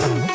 Thank.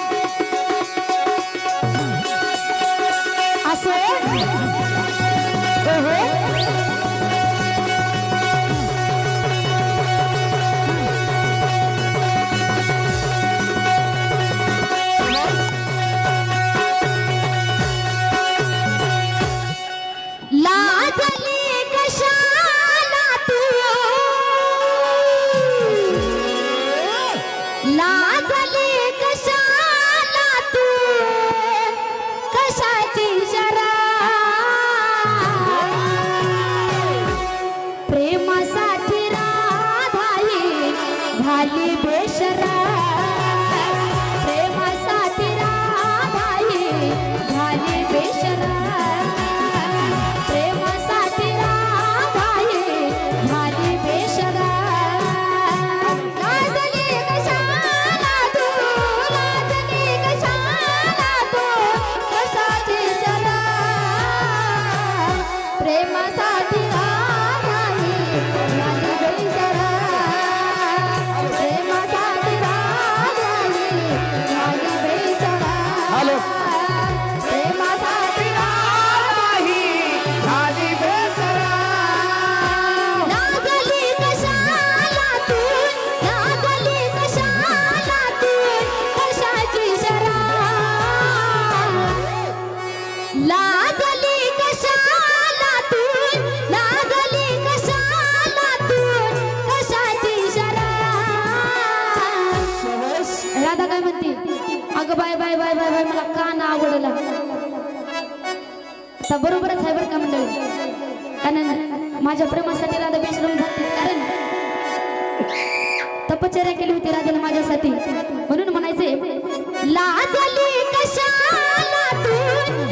Bye bye bye bye bye मला का ना आवडला. आता बरोबरच आहे बरं का मंडळी? कारण माझ्या प्रेमासाठी राधा बेशरम झाली कारण तपश्चर्या केली होती राधेला माझ्यासाठी. म्हणून म्हणायचे लाजली कशाला तू?